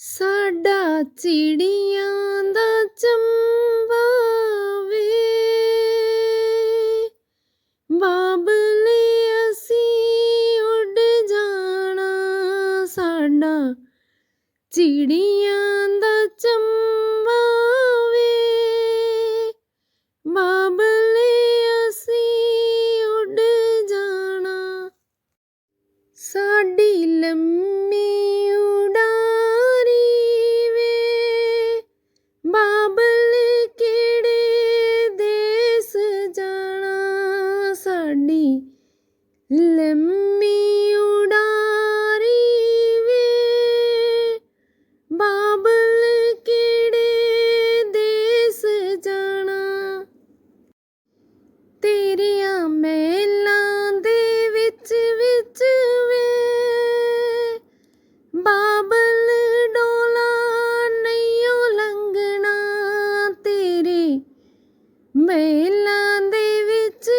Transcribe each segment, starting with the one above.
ਸਾਡਾ ਚਿੜੀਆਂ ਦਾ ਚੰਬਾ ਵੇ। ਬਾਬਲੇ ਅਸੀਂ ਉੱਡ ਜਾਣਾ, ਸਾਡਾ ਚਿੜੀਆਂ ਦਾ ਚੰਬਾ ਵੇ। ਬਾਬਲੇ ਅਸੀਂ ਉੱਡ ਜਾਣਾ, ਸਾਡੀ ਲੰਮੀ ਲੰਮੀ ਉਡਾਰੀ ਵੇ ਬਾਬਲ ਕਿਹੜੇ ਦੇਸ ਜਾਣਾ ਤੇਰੀਆਂ ਮਹਿਲਾਂ ਦੇ ਵਿੱਚ ਵਿੱਚ ਵੇ ਬਾਬਲ ਡੋਲਾ ਨਹੀਂਓ ਲੰਘਣਾ ਤੇਰੀ ਮਹਿਲਾਂ ਦੇ ਵਿੱਚ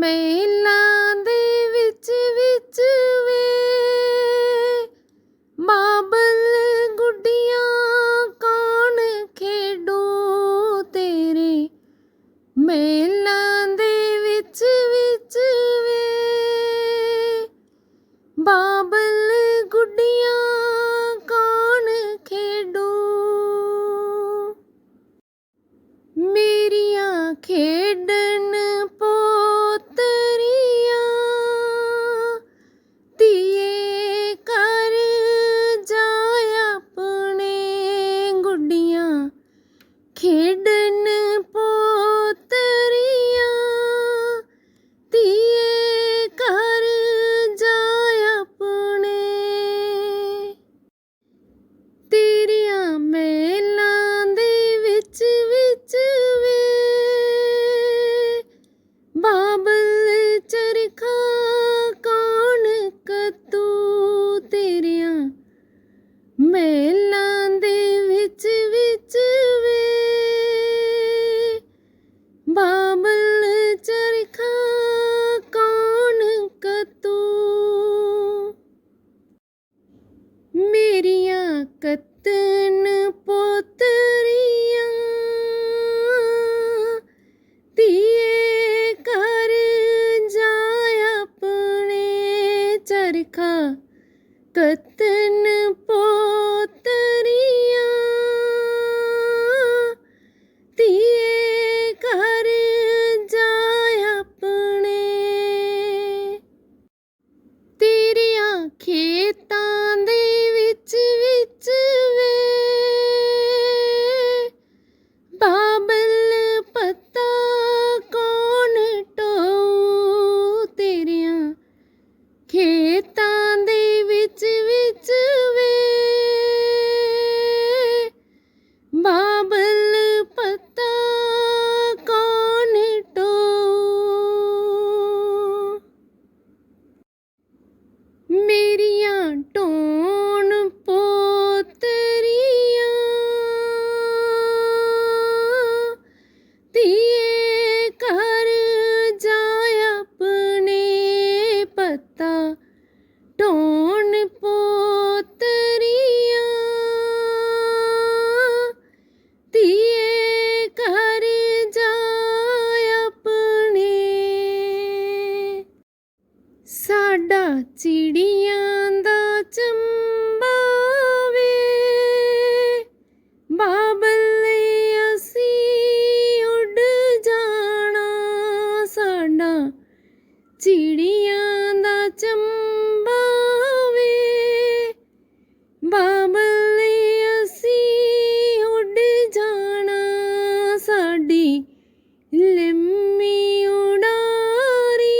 ਮਹਿਲਾਂ ਦੇ ਵਿੱਚ ਵਿੱਚ ਵੇ। ਬਾਬਲ ਗੁੱਡੀਆਂ ਕੌਣ ਖੇਡੋ ਤੇਰੇ। ਮਹਿਲਾਂ ਦੇ ਵਿੱਚ ਵਿੱਚ ਵੇ। ਬਾਬਲ ਗੁੱਡੀਆਂ ਕੌਣ ਖੇਡੋ। ਮੇਰੀਆਂ ਖੇਡਣ ਕਤਨ ਪੋਤਰੀਆਂ ਧੀਏ ਕਰ ਜਾ ਆਪਣੇ ਚਰਖਾ ਕਤਨ ਪੋਤਰੀਆਂ ਸਾਡਾ ਚਿੜੀਆਂ ਦਾ ਚੰਬਾ ਵੇ। ਬਾਬਲ ਅਸੀਂ ਉੱਡ ਜਾਣਾ। ਸਾਡਾ ਚਿੜੀਆਂ ਦਾ ਚੰਬਾ ਵੇ। ਬਾਬਲ